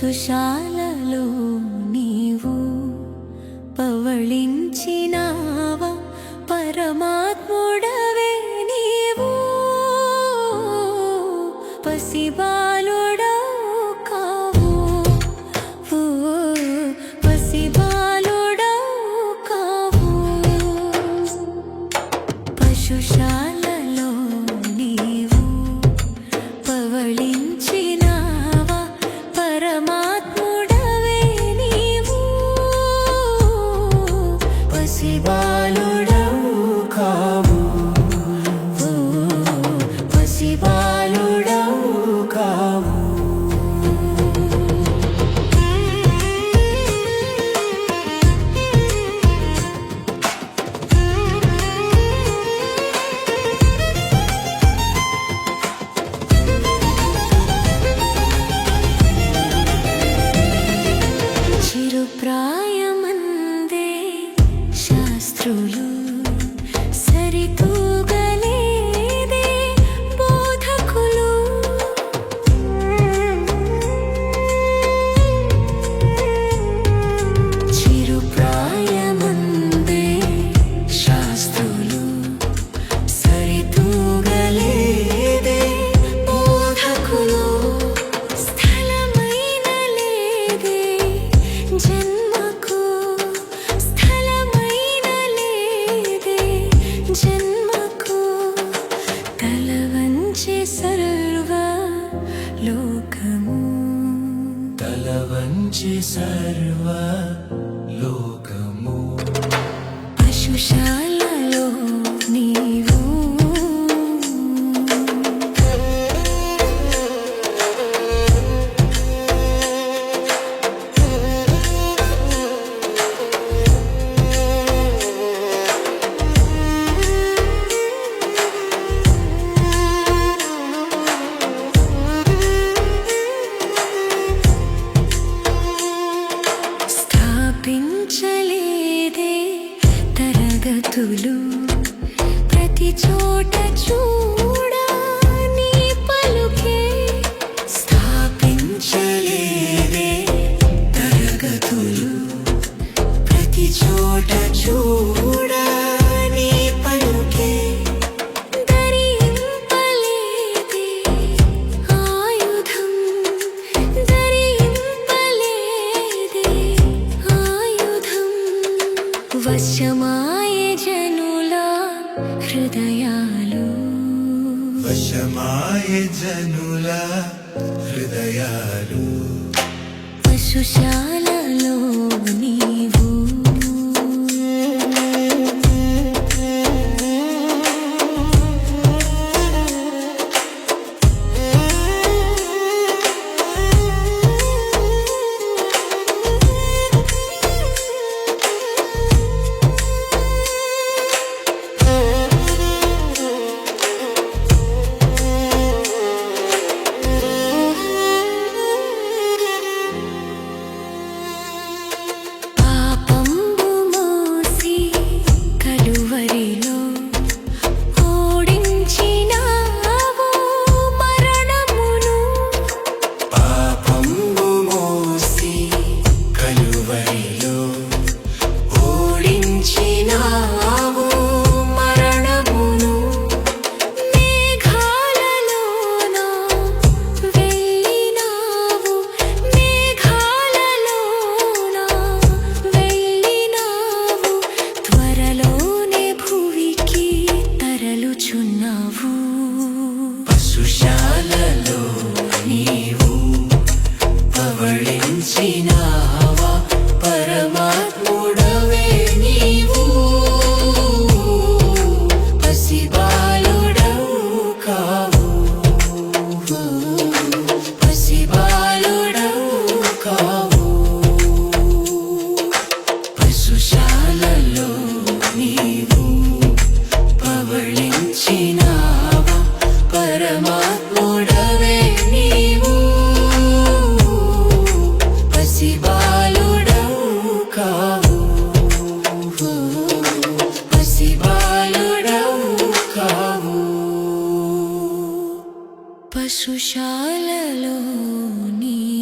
సుశాలలో నీవు పవళించినావ పరమాత్ముడవే నీవు. పసిబా എന്നോട് తరరువ లోకము తలవంచి సర్వ లోకము పశుశాల వశమాయే జనుల హృదయాలు. వశమాయే జనుల హృదయాలు. పశుశాలలో నీవు చేసి బాలుడవు కావు. పసి బాలుడవు కావు. పశుశాలలో నీ